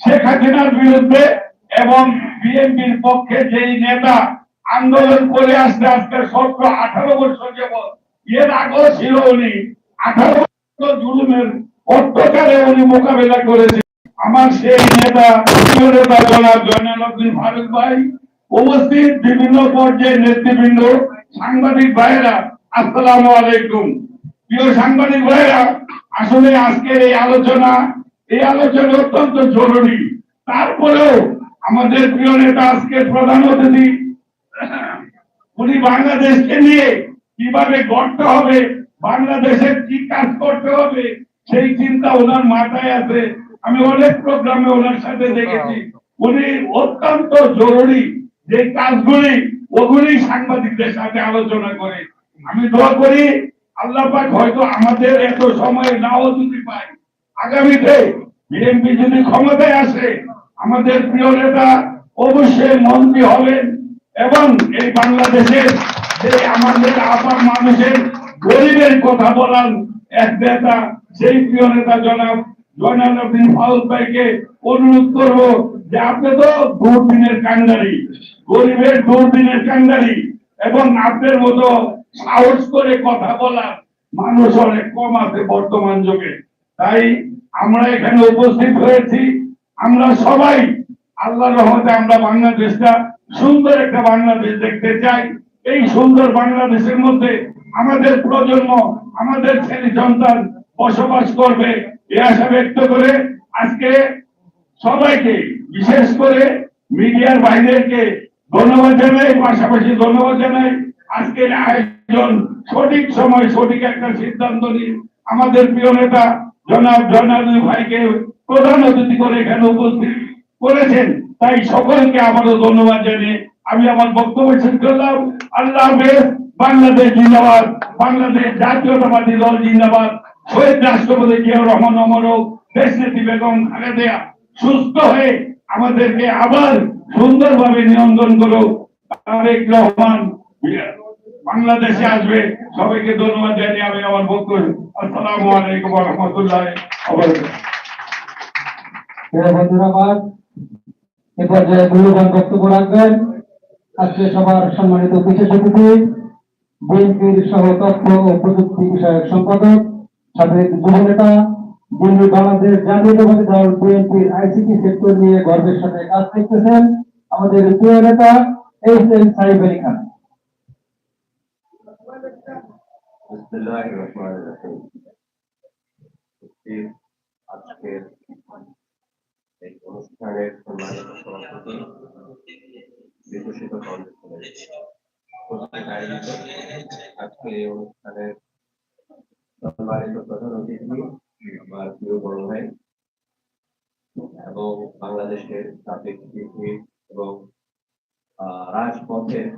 শেখ হাসিনার বিরুদ্ধে এবং বিএনপির পক্ষে যেই নেতা আন্দোলন করে আসতে আসতে সতেরো আঠারো বছর যাবৎ, এর আগেও ছিল উনি। আঠারো বছর জুলুমের অত্যাচারে উনি মোকাবেলা করেছে। আমার সেই নেতা নেতা জনাব জয়নাল আব্দিন ফারুক ভাই, উপস্থিত বিভিন্ন পর্যায়ে নেতৃবৃন্দ, সাংবাদিক ভাইয়েরা, আসসালামু আলাইকুম। প্রিয় সাংবাদিক ভাইয়েরা, আসলে আজকের এই আলোচনা এই আলোচনা অত্যন্ত জরুরি। তারপরেও আমাদের প্রিয় নেতা আজকের প্রধান অতিথি, উনি বাংলাদেশকে নিয়ে কীভাবে গড়তে হবে বাংলাদেশের কি কাজ করতে হবে, সেই চিন্তা ওনার মাথায় আছে। আমি অনেক প্রোগ্রামে ওনার সাথে দেখেছি। উনি অত্যন্ত জরুরি যে কাজগুলি ওগুলি সাংবাদিকদের সাথে আলোচনা করে। আমি দোয়া করি, আল্লাহ পাক হয়তো আমাদের এত সময় নাও যদি পাই আগামীতে বিএনপি যদি ক্ষমতায় আসে, আমাদের প্রিয় নেতা অবশ্যই মন্ত্রী হবেন এবং এই বাংলাদেশের যে আমাদের আপার মানুষের গরিবের কথা বলার এক নেতা, সেই প্রিয় নেতা জনাব জয়নাল আব্দিন ভাইকে অনুরোধ করব যে আপনি তো দুর্দিনের কান্ডারি, গরিবের দুর্দিনের কান্ডারি এবং আপনার মতো সাহস করে কথা বলার মানুষ অনেক কম আছে বর্তমান যুগে। তাই আমরা এখানে উপস্থিত হয়েছি। আমরা সবাই আল্লাহ রহমতে আমরা বাংলাদেশটা সুন্দর একটা বাংলাদেশ দেখতে চাই। এই সুন্দর বাংলাদেশের মধ্যে আমাদের প্রজন্ম, আমাদের ছেলে সন্তান বসবাস করবে এই আশা ব্যক্ত করে আজকে সবাইকে, বিশেষ করে মিডিয়ার বাইরেকে ধন্যবাদ জানাই, পাশাপাশি ধন্যবাদ জানাই। আজকের আয়োজন সঠিক সময় সঠিক একটা সিদ্ধান্ত নিয়ে আমাদের প্রিয় নেতা জনাব জয়নাল ভাইকে প্রধান অতিথি করে এখানে উপস্থিত করেছেন। তাই সকলকে আবারও ধন্যবাদ জানিয়ে আমি আমার বক্তব্য শেষ করলাম। আল্লাহ বাংলাদেশ জিন্দাবাদ, বাংলাদেশ জাতীয়তাবাদী দল জিন্দাবাদ। শহীদ রাষ্ট্রপতি জিয়াউর রহমান অমরক দেশ নেত্রী বেগম খালেদা সুস্থ হয়ে আমাদেরকে আবার সুন্দরভাবে নিয়ন্ত্রণ করো তারেক রহমান বাংলাদেশে আসবে, সবাইকে ধন্যবাদ জানিয়ে আমি আমার বক্তব্য, আসসালামু আলাইকুম রহমতুল্লাহ আমার এ পর্যায়ে মূল্যবান বক্তব্য রাখবেন। আজকে সবার সম্মানিত বিশেষ অতিথি, বিএনপির সহ ও প্রযুক্তি বিষয়ক সম্পাদক, সাবেক যুব নেতা দিল্লি বাংলাদেশ জাতীয়তাবাদী দল, বিএনপির আইসিটি সেক্টর নিয়ে গর্বের সাথে কাজ করতেছেন আমাদের প্রিয় নেতা, এইচ এম সাহেব আলী খান বিসমিল্লাহির রহমানির রহিম। উপস্থিত আজকের এই অনুষ্ঠানের বিকশিত আজকের এই অনুষ্ঠানের সম্মানিত প্রধান অতিথি বড় ভাই এবং বাংলাদেশের সাবেক এবং রাজপথের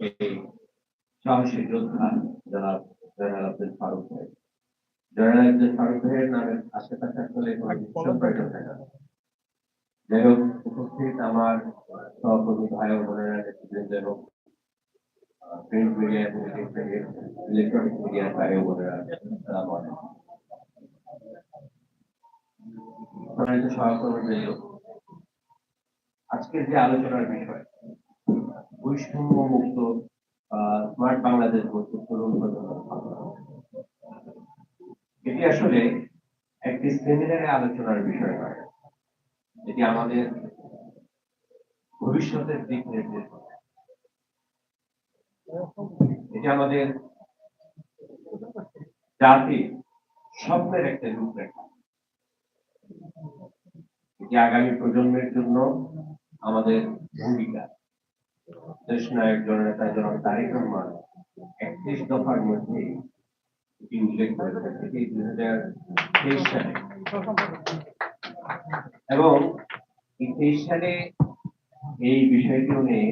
এই সাহসী যোদ্ধা যারা জয়নাল আব্দুল ফারুক ভাই। জয়নাল আব্দুল ফারুক ভাইয়ের নামের আশেপাশে আসলে না। যাই হোক উপস্থিত আমার সহকর্মী ভাই ও বোনেরা নেতৃবৃন্দ এবং প্রিন্ট মিডিয়া এবং ইলেকট্রনিক মিডিয়ার ভাই ও বোনেরা আলাইকুম সহকর্মীবৃন্দ আজকের যে আলোচনার বিষয় বৈষম্য মুক্ত স্মার্ট বাংলাদেশ প্রজন্মের এটি আসলে একটি সেমিনারে আলোচনার বিষয় নয়। এটি আমাদের ভবিষ্যতের দিক নির্দেশ এটি আমাদের জাতি স্বপ্নের একটা রূপরেখা। এটি আগামী প্রজন্মের জন্য আমাদের ভূমিকা। দেশ নায়ক জননেতা জনাব তারেক রহমান একত্রিশ দফার মধ্যে উল্লেখ করেছেন এটি দুই হাজার তেইশ সালে। এবং তেইশ সালে এই বিষয়টি নিয়ে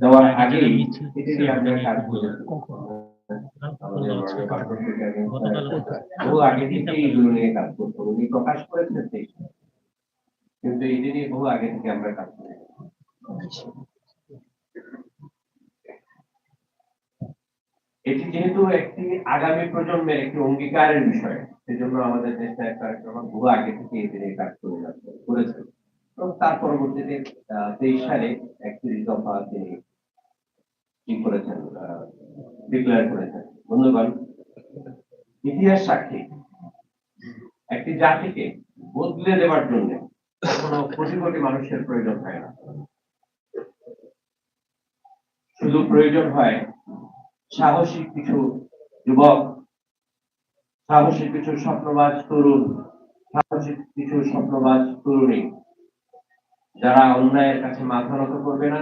দেওয়ার আগেই করেছি আমাদের বহু আগে থেকেই এগুলো নিয়ে কাজ করতো। উনি প্রকাশ করেছেন তেইশ সালে। কিন্তু এই নিয়ে বহু আগে থেকে আমরা কাজ করি এটি যেহেতু একটি আগামী প্রজন্মের একটি অঙ্গীকারের বিষয়, সেজন্য আমাদের দেশে একটা বহু আগে থেকে এটি নিয়ে কাজ করে করেছে। এবং তার পরবর্তীতে তেইশ সালে একত্রিশ দফা তিনি কি করেছেন ডিক্লেয়ার করেছেন। বন্ধুগণ, ইতিহাস সাক্ষী। একটি জাতিকে বদলে দেওয়ার জন্য কোনো কোটি মানুষের প্রয়োজন হয় না। শুধু প্রয়োজন হয় সাহসী কিছু যুবক, সাহসী কিছু স্বপ্নবাজ তরুণ, সাহসী কিছু স্বপ্নবাজ তরুণী, যারা অন্যায়ের কাছে মাথা নত করবে না,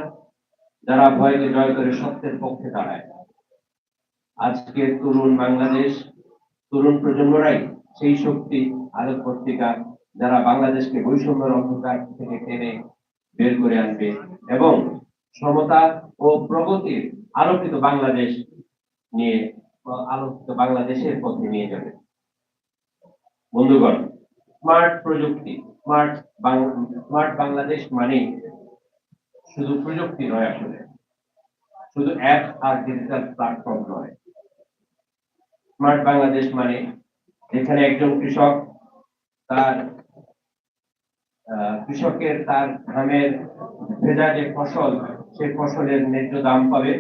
যারা ভয়কে জয় করে সত্যের পক্ষে দাঁড়ায় আজকের তরুণ বাংলাদেশ, তরুণ প্রজন্মরাই সেই শক্তি আলোক পত্রিকা যারা বাংলাদেশকে বৈষম্যের অন্ধকার থেকে টেনে বের করে আনবে এবং সমতা ও প্রগতির আলোকিত বাংলাদেশ নিয়ে, আলোকিত বাংলাদেশের পথে নিয়ে যাবে। বন্ধুগণ, স্মার্ট প্রযুক্তি, স্মার্ট স্মার্ট বাংলাদেশ মানে শুধু প্রযুক্তি নয় আসলে। শুধু অ্যাপ আর ডিজিটাল প্ল্যাটফর্ম নয়। স্মার্ট বাংলাদেশ মানে যেখানে একজন কৃষক তার কৃষকের তার ধানের ভেজা যে ফসল, সেই ফসলের ন্যায্য দাম পাবে।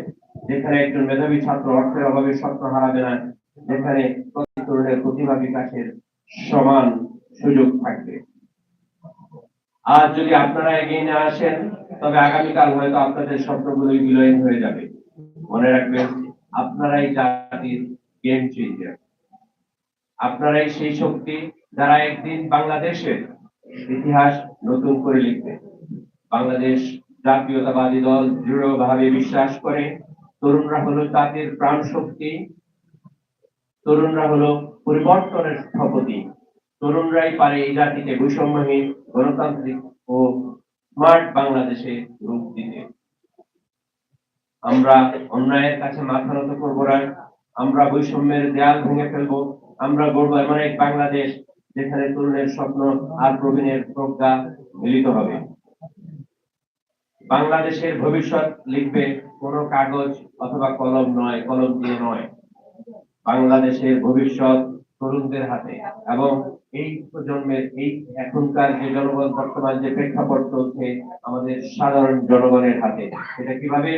যেখানে একজন মেধাবী ছাত্র অর্থের অভাবে স্বপ্ন হারাবে না, যেখানে তরুণের প্রতিভা বিকাশের সমান সুযোগ থাকবে। আর যদি আপনারা এগিয়ে না আসেন, তবে আগামীকাল হয়তো আপনাদের স্বপ্নগুলোই বিলয়ন হয়ে যাবে। মনে রাখবেন, আপনারাই জাতির গেম চেঞ্জার আপনারাই সেই শক্তি যারা একদিন বাংলাদেশের ইতিহাস নতুন করে লিখবে। বাংলাদেশ জাতীয়তাবাদী দল দৃঢ়ভাবে বিশ্বাস করে, তরুণরা হলো জাতির প্রাণ শক্তি তরুণরা হলো পরিবর্তনের স্থপতি। তরুণরাই পারে এই জাতিকে বৈষম্যহীন, গণতান্ত্রিক ও স্মার্ট বাংলাদেশে রূপ দিতে। আমরা অন্যায়ের কাছে মাথা নত করব না, আমরা বৈষম্যের দেয়াল ভেঙে ফেলব, আমরা গড়বো এমন এক বাংলাদেশ যেখানে তরুণের স্বপ্ন আর প্রবীণের প্রজ্ঞা মিলিত হবে। বাংলাদেশের ভবিষ্যৎ লিখবে কোনো কাগজ অথবা কলম নয়, কলম দিয়ে নয়। বাংলাদেশের ভবিষ্যৎ তরুণদের হাতে এবং এই প্রজন্মের, এই এখনকার যে জনগণ বর্তমান যে প্রেক্ষাপট চলছে আমাদের সাধারণ জনগণের হাতে। সেটা কীভাবে?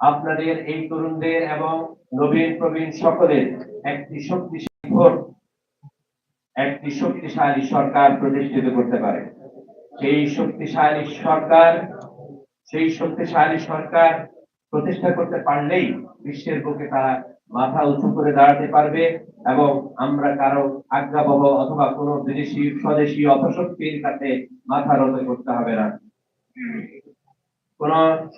আপনাদের এই তরুণদের এবং নবীন প্রবীণ সকলের একটি শক্তিশালী ভোট একটি শক্তিশালী সরকার প্রতিষ্ঠিত করতে পারে। সেই শক্তিশালী সরকার, সেই শক্তিশালী সরকার প্রতিষ্ঠা করতে পারলেই বিশ্বের বুকে তারা মাথা উঁচু করে দাঁড়াতে পারবে এবং আমরা কারও আজ্ঞাবহ অথবা কোনো বিদেশি, স্বদেশী অপশক্তির কাছে মাথা নত করতে হবে না। কোন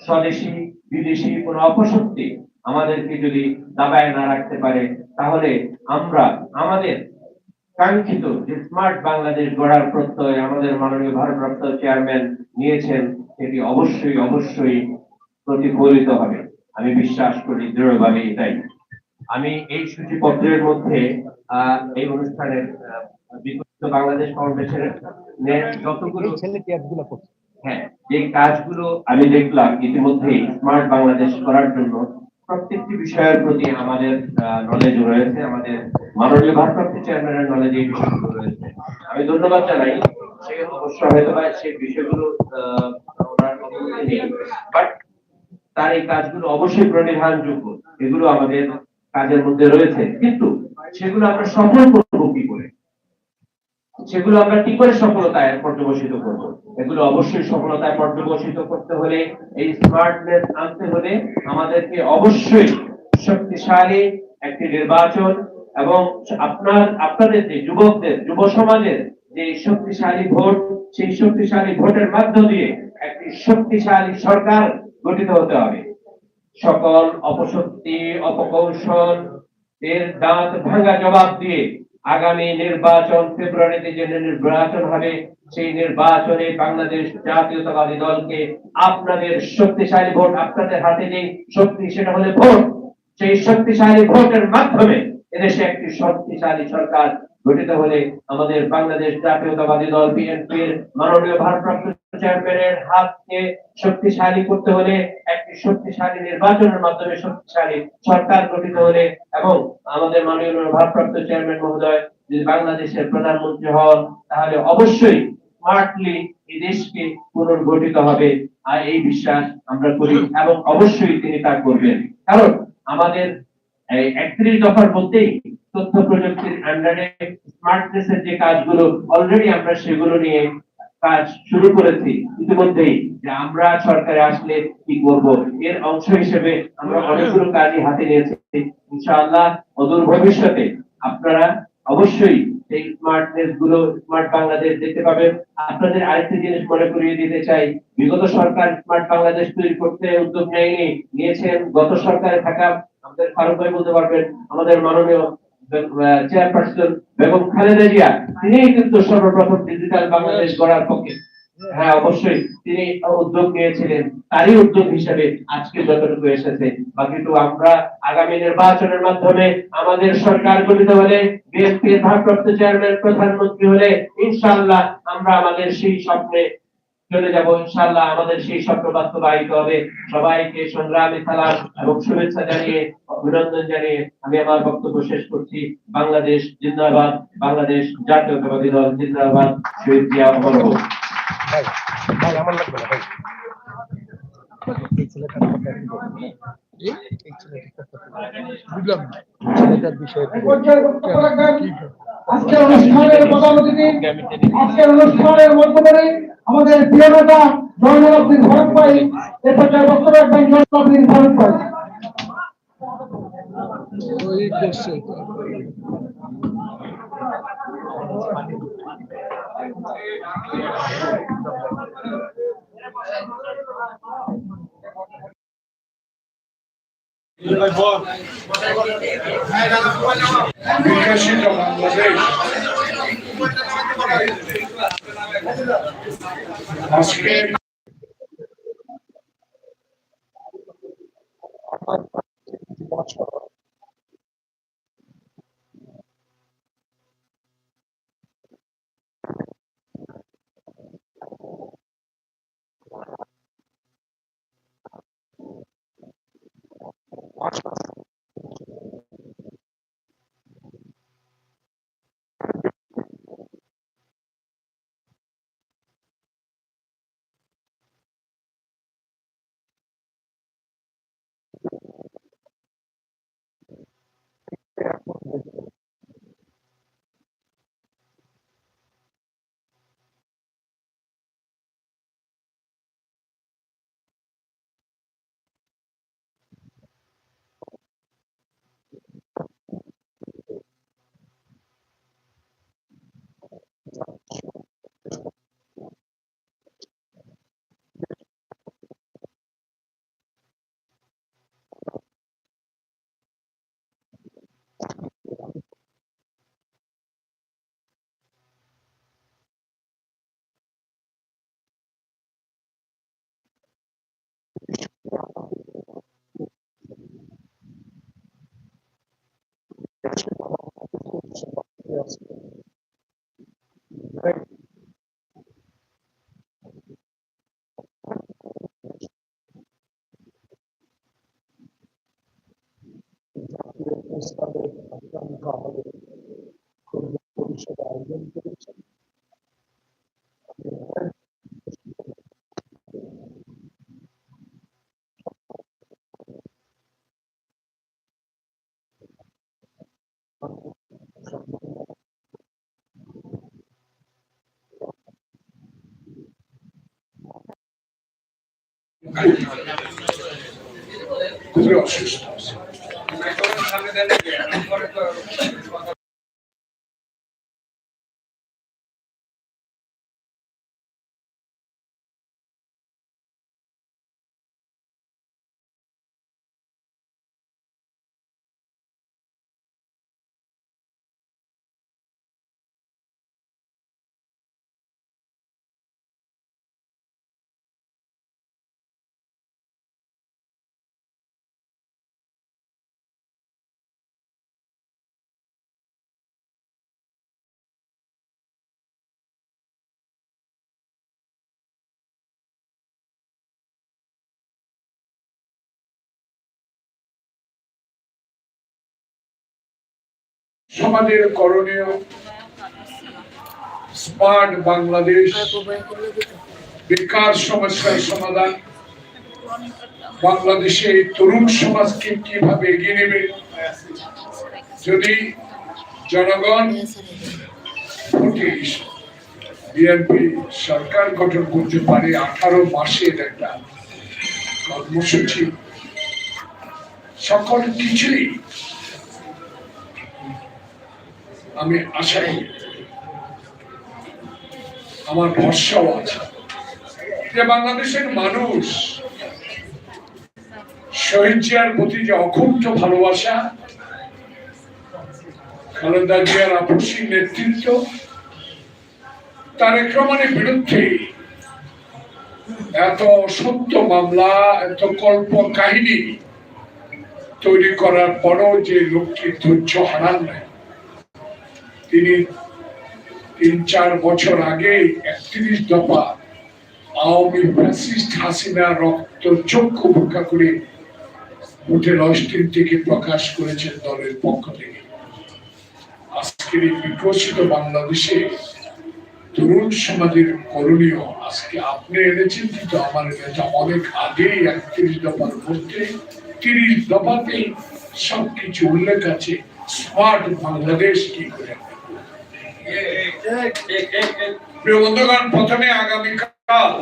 স্বদেশি, বিদেশি কোন অপশক্তি আমাদেরকে যদি দাবায় না রাখতে পারে, তাহলে আমরা, আমাদের কাঙ্ক্ষিত যে স্মার্ট বাংলাদেশ গড়ার প্রত্যয় আমাদের মাননীয় ভারপ্রাপ্ত চেয়ারম্যান নিয়েছেন সেটি অবশ্যই অবশ্যই প্রতিফলিত হবে। আমি বিশ্বাস করি দৃঢ়ভাবে এটাই আমি এই সূচিপত্রের মধ্যে আহ, এই অনুষ্ঠানের বিকশিত বাংলাদেশ ফাউন্ডেশনের যতগুলো হ্যাঁ যে কাজগুলো আমি দেখলাম ইতিমধ্যে স্মার্ট বাংলাদেশ করার জন্য। প্রত্যেকটি বিষয়ের প্রতি আমাদের নলেজ রয়েছে, আমাদের মাননীয় ভারপ্রাপ্ত চেয়ারম্যানের নলেজ এই বিষয়গুলো রয়েছে। আমি ধন্যবাদ জানাই, সে অবশ্য হয়তো বা সেই বিষয়গুলো বাট তার এই কাজগুলো অবশ্যই প্রণিধানযোগ্য, এগুলো আমাদের কাজের মধ্যে রয়েছে। কিন্তু সেগুলো আমরা সফল করব কি সেগুলো আমরা কি করে সফলতায় পর্যবসিত করব? এগুলো অবশ্যই সফলতায় পর্যবসিত করতে হলে, এই স্মার্টনেস আনতে হলে আমাদেরকে অবশ্যই শক্তিশালী একটি নির্বাচন এবং আপনার, আপনাদের যে যুবকদের, যুব সমাজের যে শক্তিশালী ভোট, সেই শক্তিশালী ভোটের মাধ্য দিয়ে একটি শক্তিশালী সরকার গঠিত হতে হবে। সকল অপশক্তি, অপকৌশল এর দাঁত ভাঙা জবাব দিয়ে আগামী নির্বাচন ফেব্রুয়ারিতে যে নির্বাচন হবে, সেই নির্বাচনে বাংলাদেশ জাতীয়তাবাদী দলকে আপনাদের শক্তিশালী ভোট আপনাদের হাতে নেই। শক্তি সেটা হলে ভোট। সেই শক্তিশালী ভোটের মাধ্যমে এদেশে একটি শক্তিশালী সরকার গঠিত হলে আমাদের বাংলাদেশ জাতীয়তাবাদী দল বিএনপির মাননীয় ভারপ্রাপ্ত চেয়ারম্যানের হাতকে শক্তিশালী করতে হলে একটি শক্তিশালী নির্বাচনের মাধ্যমে শক্তিশালী সরকার গঠিত হলে এবং আমাদের মাননীয় ভারপ্রাপ্ত চেয়ারম্যান মহোদয় যদি বাংলাদেশের প্রধানমন্ত্রী হন, তাহলে অবশ্যই স্মার্টলি এই দেশকে পুনর্গঠিত হবে। আর এই বিশ্বাস আমরা করি এবং অবশ্যই তিনি তা করবেন। কারণ আমাদের একত্রিশ দফার মধ্যেই তথ্য প্রযুক্তির আন্ডারে স্মার্টনেসের যে কাজগুলো অলরেডি আমরা সেগুলো নিয়ে কাজ শুরু করেছি ইতিমধ্যেই, যে আমরা সরকারে আসলে কি করব। এর অংশ হিসেবে আমরা অনেকগুলো কাজই হাতে নিয়েছি। ইনশাআল্লাহ অদূর ভবিষ্যতে আপনারা অবশ্যই এই স্মার্টনেসগুলো স্মার্ট বাংলাদেশ দেখতে পাবেন। আপনাদের আরেকটি জিনিস মনে করিয়ে দিতে চাই, বিগত সরকার স্মার্ট বাংলাদেশ তৈরি করতে উদ্যোগ নেয়নি, নিয়েছেন গত সরকারে থাকা আমাদের ফারুক ভাই বলতে পারবেন, আমাদের মাননীয় চেয়ারপারসন বেগম খালেদা জিয়া কিন্তু সর্বপ্রথম ডিজিটাল বাংলাদেশ গড়ার পক্ষে। হ্যাঁ অবশ্যই, তিনি উদ্যোগ নিয়েছিলেন, তারই উদ্যোগ হিসেবে আজকে যতটুকু এসেছে। বাকিটুকু আমরা আগামী নির্বাচনের মাধ্যমে আমাদের সরকার গঠিত হলে বিএনপির ভারপ্রাপ্ত চেয়ারম্যান প্রধানমন্ত্রী হলে, ইনশাআল্লাহ আমরা আমাদের সেই স্বপ্নে চলে যাব ইনশাআল্লাহ। আমাদের সেই স্বপ্ন বাস্তবায়িত হবে। সবাইকে সংগ্রামে সালাম এবং শুভেচ্ছা জানিয়ে, অভিনন্দন জানিয়ে আমি আমার বক্তব্য শেষ করছি। বাংলাদেশ জিন্দাবাদ, বাংলাদেশ জাতীয়তাবাদী দল জিন্দাবাদ। শহীদ জিয়া অমর ছেলেটার বিষয়ে আজকের অনুষ্ঠানের প্রধান অতিথি আজকের অনুষ্ঠানের মধ্যে আমাদের প্রিয় নেতা জয়নুল আব্দিন ফারুক ভাই, এ পর্যায়ে বক্তব্য রাখবেন আব্দিন ফারুক ভাই। ওই করছে বিকশিত বাংলাদেশ আজকে Yes. খুবই অসুস্থ সমাজের করণীয় স্মার্ট বাংলাদেশ বেকার সমস্যার সমাধান। বাংলাদেশে তরুণ সমাজকে কীভাবে এগিয়ে নেবে? যদি জনগণ বিএনপি সরকার গঠন করতে পারে, আঠারো মাসের একটা কর্মসূচি। সকল কিছুই আমি আশা করি আমার ভরসাও আছে। যে বাংলাদেশের মানুষ শহীদ জিয়ার প্রতি যে অকুণ্ঠ ভালোবাসা, খালেদা জিয়ার আপসী নেতৃত্ব তার রহমানের বিরুদ্ধে এত সত্য মামলা, এত কল্প কাহিনী তৈরি করার পরও যে লোকটি ধৈর্য হারান নাই। তিনি তিন, চার বছর আগে একত্রিশ দফা আওয়ামী ফ্যাসিস্ট হাসিনা রক্ত চক্ষু করে থেকে প্রকাশ করেছেন দলের পক্ষ থেকে। আজকের এই বিকশিত বাংলাদেশে তরুণ সমাজের করণীয় আজকে আপনি এনেছেন, কিন্তু আমার নেতা অনেক আগেই একত্রিশ দফার মধ্যে তিরিশ দফাতে সবকিছু উল্লেখ আছে। স্মার্ট বাংলাদেশ কি করে বন্ধুগণ প্রথমে আগামীকাল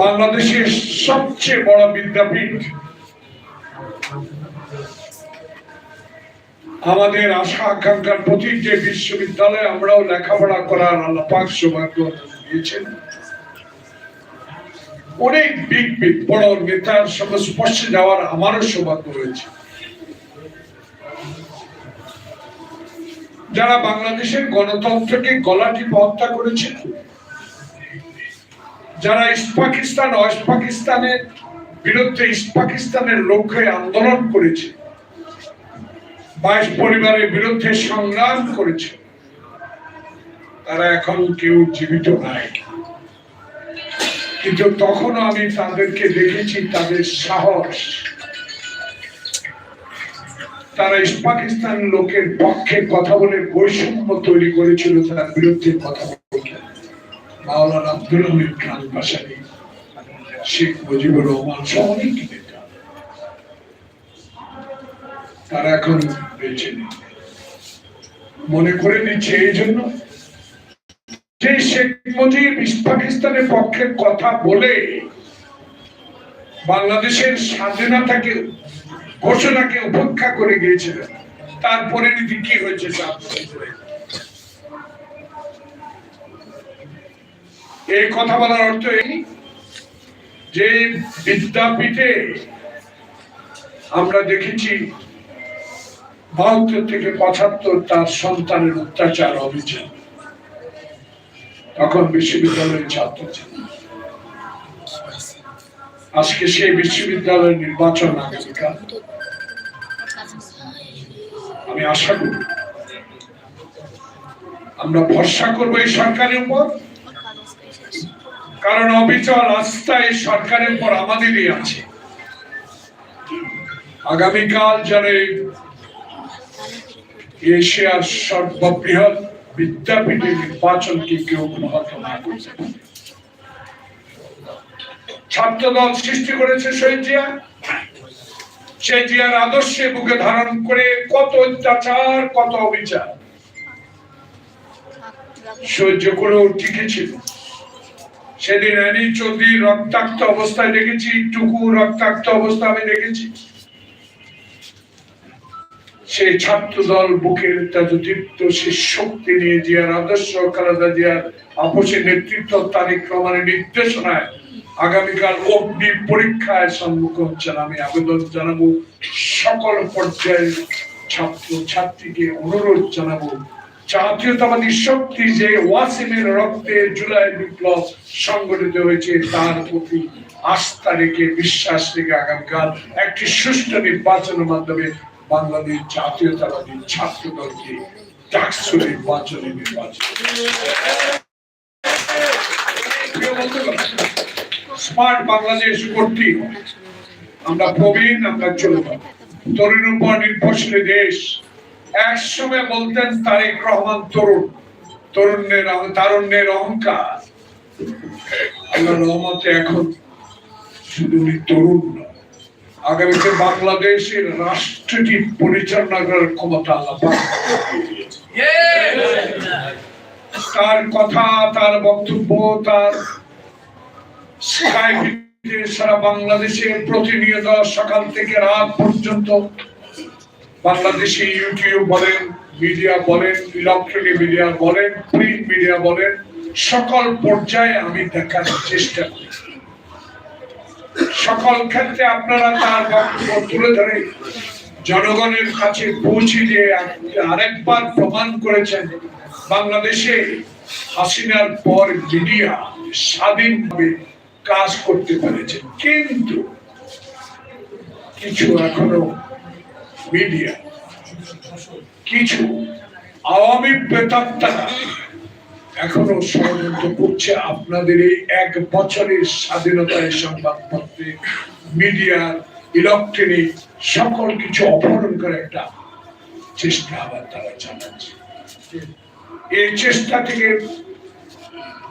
বাংলাদেশের সবচেয়ে বড় বিদ্যাপীঠ আমাদের আশা আকাঙ্ক্ষার প্রতি যে বিশ্ববিদ্যালয়ে আমরাও লেখাপড়া করার আল্লাহ পাক সৌভাগ্য দিয়েছেন। অনেক বিগ বিগ, বড় নেতার সংস্পর্শে যাওয়ার আমারও সৌভাগ্য রয়েছে। যারা বাংলাদেশের গণতন্ত্রকে গলা টিপে হত্যা করেছিল, যারা ইস্ট পাকিস্তান, ওয়েস্ট পাকিস্তানের বিরুদ্ধে ইস্ট পাকিস্তানের লক্ষ্যে আন্দোলন করেছে, বাইশ পরিবারের বিরুদ্ধে সংগ্রাম করেছে, তারা এখন কেউ জীবিত নাই। কিন্তু তখনও আমি তাদেরকে দেখেছি, তাদের সাহস তারা পাকিস্তান লোকের পক্ষে কথা বলে বৈষম্য তৈরি করেছিল তার বিরুদ্ধে কথা বলতে। মাওলানা আব্দুল হামিদ খান ভাসানি শেখ মুজিবুর রহমান সহ অনেক নেতা। তারা এখন বেঁচে নেই। মনে করে নিচ্ছে এই জন্য যে শেখ মুজিব পাকিস্তানের পক্ষে কথা বলে বাংলাদেশের স্বাধীনতাকে ঘোষণাকে উপেক্ষা করে গিয়েছিলেন। তার পরিণতি কি হয়েছে। এই কথা বলার অর্থ এই যে বিদ্যাপীঠে আমরা দেখেছি বাহাত্তর থেকে পঁচাত্তর তার সন্তানের অত্যাচার অভিযান। তখন বিশ্ববিদ্যালয়ের ছাত্র ছিল আজকে সেই বিশ্ববিদ্যালয়ের নির্বাচন আগামীকাল। আমি আশা করি আমরা ভরসা করব এই সরকারের উপর। কারণ অবিচল আস্থা এই সরকারের উপর আমাদেরই আছে। আগামীকাল যেন এশিয়ার সর্ববৃহৎ বিদ্যাপীঠের নির্বাচনকে কেউ ব্যাহত না করতে পারে। ছাত্র দল সৃষ্টি করেছে শহীদ জিয়া। সেই জিয়ার আদর্শে বুকে ধারণ করে কত অত্যাচার, কত অবিচার। সহ্য করেও টিকেছিল। সেদিন অ্যানি চৌধুরী রক্তাক্ত অবস্থায় দেখেছি, টুকু রক্তাক্ত অবস্থা আমি দেখেছি। সেই ছাত্র দল বুকের তেজদীপ্ত সে শক্তি নিয়ে জিয়ার আদর্শ, খালেদা জিয়ার আপসের নেতৃত্ব তারিখ রহমানের নির্দেশনায় আগামীকাল অগ্নি পরীক্ষায় সম্মুখ হচ্ছেন। আমি আবেদন জানাব, সকল পর্যায়ের ছাত্র ছাত্রীকে অনুরোধ জানাব। জাতীয়তাবাদী শক্তি যে ওয়াসিমের রক্তে জুলাই বিপ্লব সংগঠিত হয়েছে, তার প্রতি আস্থা রেখে, বিশ্বাস রেখে আগামীকাল একটি সুষ্ঠু নির্বাচনের মাধ্যমে বাংলাদেশ জাতীয়তাবাদী ছাত্র ডাকসু নির্বাচনে নির্বাচন। স্মার্ট বাংলাদেশ কর্তৃক আমরা প্রবীণ আমরা চলে যাব তরুণ উপর নির্ভরশীল দেশ। একসময় বলতেন তারেক রহমান তরুণ তরুণের তারুণ্যের অহংকার। আল্লাহ রহমতে এখন শুধু উনি তরুণ আগামীতে বাংলাদেশের রাষ্ট্রটি পরিচালনা করার ক্ষমতা আল্লাহ তার কথা তার বক্তব্য তার সারা বাংলাদেশে প্রতিনিয়ত সকাল থেকে রাত পর্যন্ত বাংলাদেশে ইউটিউব বলেন, মিডিয়া বলেন, ইলেকট্রনিক মিডিয়া বলেন, প্রিন্ট মিডিয়া বলেন, সকল পর্যায়ে আমি দেখার চেষ্টা করি। সকল ক্ষেত্রে আপনারা তার বক্তব্য তুলে ধরে জনগণের কাছে পৌঁছে দিয়ে আরেকবার প্রমাণ করেছেন, বাংলাদেশে হাসিনার পর মিডিয়া স্বাধীনভাবে কাজ করতে পেরেছে। কিন্তু কিছু এখনও মিডিয়া কিছু আওয়ামী প্রেতাত্মারা এখনও ষড়যন্ত্র করছে আপনাদের এই এক বছরের স্বাধীনতায় সংবাদপত্রে। মিডিয়ার ইলেকট্রনিক সকল কিছু অপহরণ করে একটা চেষ্টা আবার তারা চালাচ্ছে। এই চেষ্টা থেকে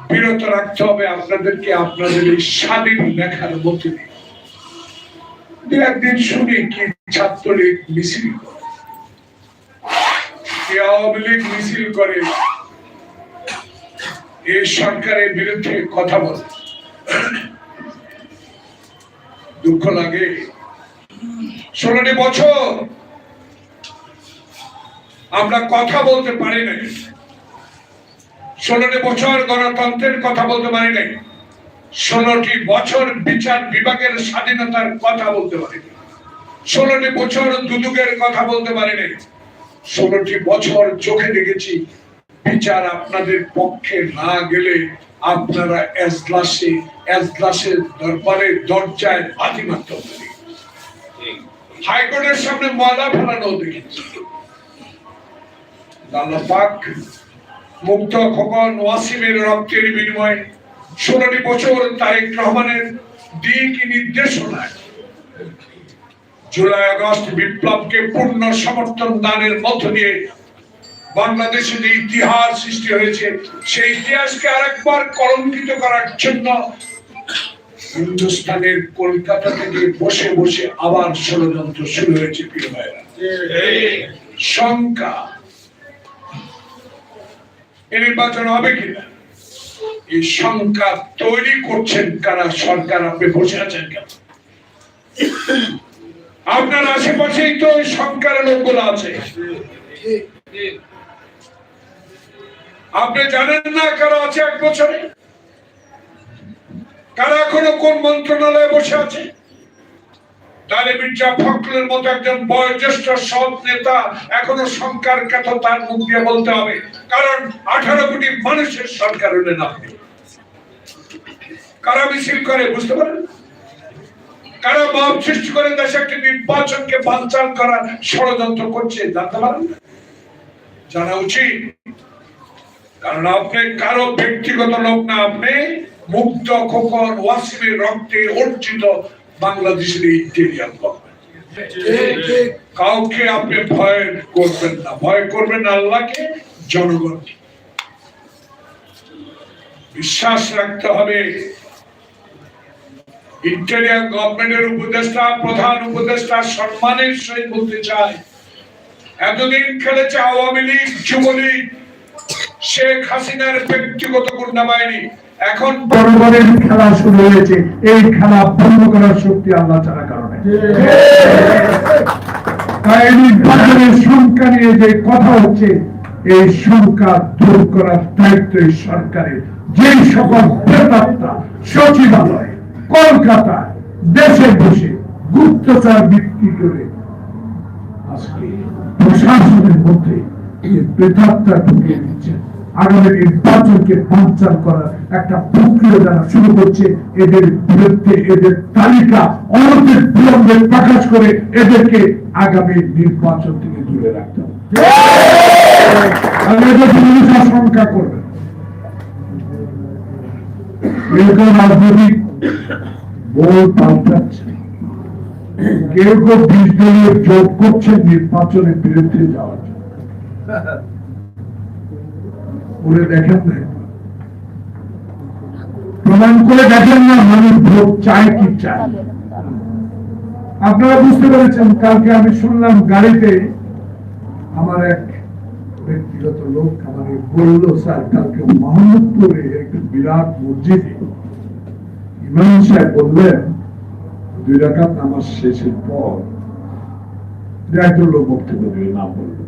বিরত রাখতে হবে আপনাদেরকে, আপনাদের এই স্বাধীন লেখার মধ্যে দু একদিন শুনি কি ছাত্রলীগ মিছিল মিছিল করে? সরকারের বিরুদ্ধে কথা বলে। দুঃখ লাগে। ষোলোটি বছর আমরা কথা বলতে পারি নাই। ষোলোটি বছর গণতন্ত্রের কথা বলতে পারি নাই। ষোলোটি বছর বিচার বিভাগের স্বাধীনতার কথা বলতে পারি ষোলোটি বছর দুদুকের কথা বলতে পারি নাই। ষোলোটি বছর চোখে দেখেছি বিচার আপনাদের পক্ষে না গেলে আপনারা এজলাসে, এজলাসের দরবারে, দরজায় বাতি মারতে হাইকোর্টের সামনে ময়লা ফেলানো দেখেছি। পাক মুক্ত খোকন ওয়াসিমের রক্তের বিনিময়ে ষোলোটি বছর তারেক রহমানের দিক নির্দেশনায় জুলাই আগস্ট বিপ্লবকে পূর্ণ সমর্থন দানের মধ্য দিয়ে বাংলাদেশে যে ইতিহাস সৃষ্টি হয়েছে সেই ইতিহাসকে আরেকবার কলঙ্কিত করার জন্য হিন্দুস্তানের কলকাতা থেকে বসে বসে আবার ষড়যন্ত্র শুরু হয়েছে প্রিয় ভাইরা শঙ্কা এ নির্বাচন হবে কিনা? এই শঙ্কা তৈরি করছেন কারা? সরকার আপনি বসে আছেন কেন? আপনার আশেপাশেই তো ওই সংখ্যার লোকগুলো আছে। আপনি জানেন না কারা আছে এক বছরে? কারা এখনও কোন মন্ত্রণালয়ে বসে আছে? তাহলে মির্জা ফখরুলের মতো একজন বয়োজ্যেষ্ঠ সৎ নেতা এখনও সংখ্যার কথা তার মুখ দিয়ে বলতে হবে? কারণ আঠারো কোটি মানুষের সরকার কারা মিছিল করে বুঝতে পারেন? কারা সৃষ্টি করে দেশে একটি নির্বাচনকে করার ষড়যন্ত্র করছে, জানতে পারেন? জানা উচিত। কারণ আপনি কারও ব্যক্তিগত লোক না, আপনি মুক্ত, খোকন, ওয়াসিমের রক্তে অর্জিত বাংলাদেশের এই ইন্টেরিয়াল গভর্নমেন্ট কাউকে আপনি ভয় করবেন না। ভয় করবেন আল্লাহকে জনগণকে। বিশ্বাস রাখতে হবে ইন্টেরিয়ার গভর্নমেন্টের উপদেষ্টা প্রধান উপদেষ্টা সম্মানের সহিত বলতে চাই। এতদিন খেলেছে আওয়ামী লীগ যুবলীগ শেখ হাসিনার ব্যক্তিগত গুন্ডা এখন জনগণের খেলা শুরু হয়েছে। এই খেলা বন্ধ করার শক্তি আল্লাহ ছাড়া কারণে যে কথা হচ্ছে, এই সংখ্যা দূর করার দায়িত্ব এই সরকারের। যেই সকল সচিবালয়, কলকাতায়, দেশে বসে গুপ্তচর বিক্রি করে আজকে প্রশাসনের মধ্যে ঢুকিয়ে আগামী নির্বাচনকে বাঞ্চাল করার একটা প্রক্রিয়া যারা শুরু করছে, এদের বিরুদ্ধে এদের তালিকা অনতির বিলম্বে প্রকাশ করে এদেরকে আগামী নির্বাচন থেকে দূরে রাখতে নির্বাচনের বিরুদ্ধে যাওয়ার জন্য। বলে দেখেন প্রমাণ করে দেখেন না মানুষ ভোট চায় কি চায়। আপনারা বুঝতে পেরেছেন, কালকে আমি শুনলাম গাড়িতে আমার এক ব্যক্তিগত লোক আমাকে বলল, স্যার, কালকে মোহাম্মদপুরে একটা বিরাট মসজিদে। ইমাম সাহেব বললেন, দুই রাকাত নামাজ শেষের পর। একজন লোক বক্তব্য দিয়ে না বললেন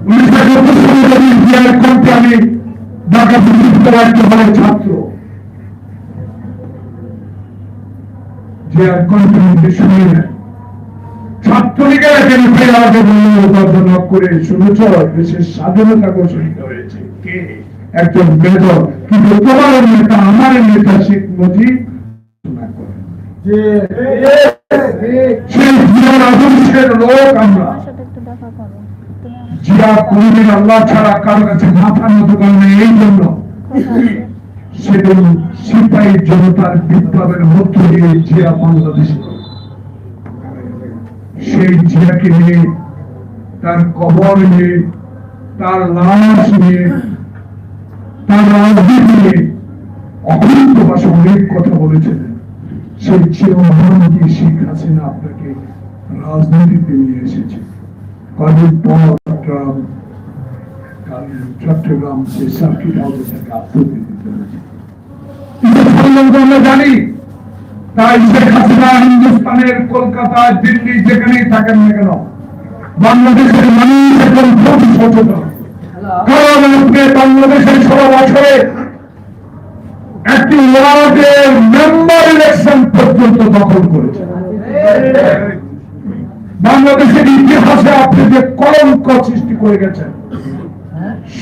উনিশশো একাত্তর সালে যদি ইন্ডিয়ার কণ্ঠে আমি ঢাকা বিশ্ববিদ্যালয়ের ছাত্র যে কণ্ঠে শুনে নেয় ছাত্রলীগের এখানে আমাকে বলল উপার্জন করে শুনেছ দেশের স্বাধীনতা ঘোষণিত হয়েছে কে একজন মেজর কিন্তু তোমার নেতা আমার নেতা শেখ মুজিব সেই জিয়ার আদর্শের লোক আমরা আমার সাথে একটু দেখা করো আল্লাহ ছাড়া কারও কাছে মাথা নত করেন এই জন্য সিপাহী জনতার বিপ্লবের মধ্য দিয়ে জিয়া বাংলাদেশ সেই জিয়াকে নিয়ে, তার কবর নিয়ে, তার লাশ নিয়ে, তার রাজনীতি নিয়ে অখণ্ড ভাষা অনেক কথা বলেছিলেন সেই চির মহানবী শেখ হাসিনা আপনাকে রাজনীতিতে নিয়ে এসেছে? কদিন পর চট্টগ্রাম যে সার্কিট আমরা জানি তাই শেখ হাসিনা হিন্দুস্তানের কলকাতা, দিল্লি, যেখানেই থাকেন না কেন, বাংলাদেশের মানুষ এখন খুব সচেতন। কারণ আপনি বাংলাদেশের ষোলো বছরে একটি ওয়ার্ডের মেম্বার ইলেকশন পর্যন্ত দখল করেছে। বাংলাদেশের ইতিহাসে আপনি যে কলঙ্ক সৃষ্টি করে গেছেন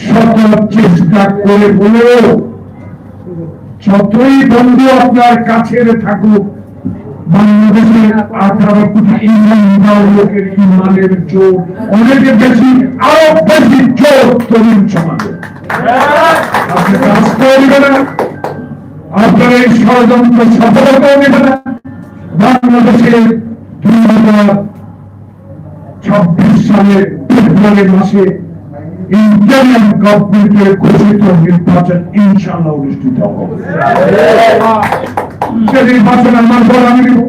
শত চেষ্টা করে বলেও যতই বন্ধু আপনার কাছে থাকুক বাংলাদেশের আঠারো কোটি জোর, অনেক বেশি, আরও বেশি জোর না না বাংলাদেশের ছাব্বিশ সালের ফেব্রুয়ারি মাসে ইন্টারিয়াম গভর্নমেন্টের ঘোষিত নির্বাচন ইনশাল্লাহ অনুষ্ঠিত হবে। নির্বাচন আমার পর আমি দেব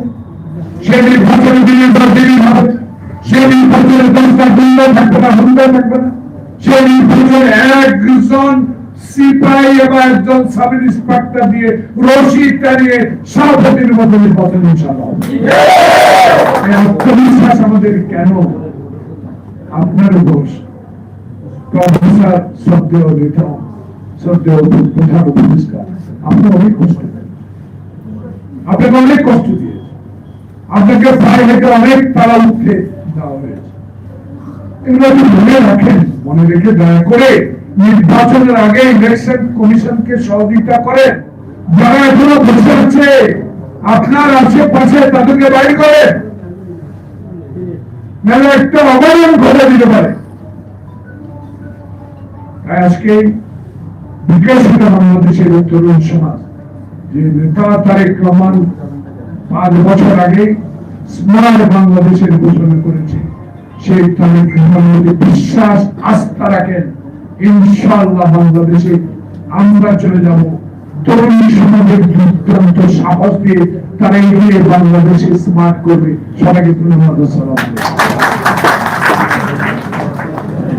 সে নির্বাচনে দিনই হবে। সে নির্বাচনে দশটা গুন্ডা থাকবে না হুন্ডা থাকবে না। সে নির্বাচনে একজন সিপাহী এবং একজন সাব ইন্সপেক্টর দিয়ে রশি টানিয়ে সভাপতির মতো নির্বাচন ইনশাল্লাহ আত্মবিশ্বাস আমাদের কেন আপনার দোষ প্রফেসর শ্রদ্ধেয় নেতা শ্রদ্ধেয় প্রধান উপদেষ্টা। আপনি অনেক কষ্ট আপনাকে অনেক কষ্ট দিয়ে আপনাকে প্রায় হেঁটে অনেক তারা উঠে দেওয়া হয়েছে। এগুলো আপনি মনে রাখেন, মনে রেখে দয়া করে নির্বাচনের আগে ইলেকশন কমিশনকে সহযোগিতা করেন। যারা এখনও বসে আছে, আপনার আশেপাশে তাদেরকে বাইর করেন। নাহলে একটা অবদান ঘটে দিতে পারে। তাই আজকে বিকশিত বাংলাদেশের তরুণ সমাজ, যে নেতা তারেক রহমান পাঁচ বছর আগে স্মার্ট বাংলাদেশের ঘোষণা করেছে, সেই তারেক রহমানের বিশ্বাস, আস্থা রাখেন, ইনশাআল্লাহ বাংলাদেশে আমরা চলে যাব। তরুণ সমাজের দুর্দান্ত সাহস দিয়ে তারা এগিয়ে বাংলাদেশে স্মার্ট করবে। সবাইকে ধন্যবাদ আলাইকুম।